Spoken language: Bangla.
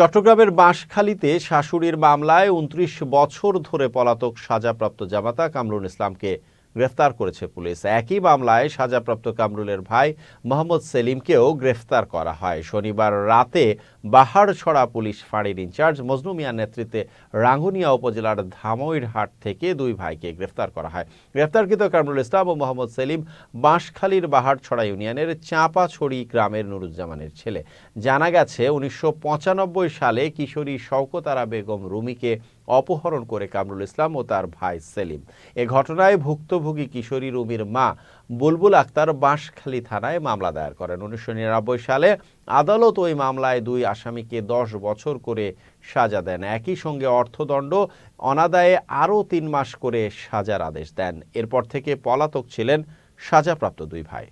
চট্টগ্রামের বাঁশখালীতে শাশুড়ির মামলায় উনত্রিশ বছর ধরে পলাতক সাজাপ্রাপ্ত জামাতা কামরুল ইসলামকে গ্রেফতার করেছে পুলিশ। একই মামলায় সাজাপ্রাপ্ত কামরুলের ভাই মোহাম্মদ সেলিমকেও গ্রেফতার করা হয়। শনিবার রাতে বাহারছড়া পুলিশ ফাঁড়ির ইনচার্জ মজনু মিয়ার নেতৃত্বে রাঙ্গুনিয়া উপজেলার ধামইরহাট থেকে দুই ভাইকে গ্রেফতার করা হয়। গ্রেফতারকৃত কামরুল ইসলাম ও মোহাম্মদ সেলিম বাঁশখালীর বাহারছড়া ইউনিয়নের চাঁপাছড়ি গ্রামের নুরুজ্জামানের ছেলে। জানা গেছে, উনিশশো পঁচানব্বই সালে কিশোরী শওকতারা বেগম রুমিকে অপহরণ করে কামরুল ইসলাম ও তার ভাই সেলিম। এ ঘটনায় ভুক্তভোগী কিশোরী রুমির মা বুলবুল আক্তার বাঁশখালী থানায় মামলা দায়ের করেন। উনিশশো নিরানব্বই সালে আদালত ওই মামলায় দুই আসামিকে দশ বছর করে সাজা দেন। একই সঙ্গে অর্থদণ্ড অনাদায়ে আরও তিন মাস করে সাজার আদেশ দেন। এরপর থেকে পলাতক ছিলেন সাজাপ্রাপ্ত দুই ভাই।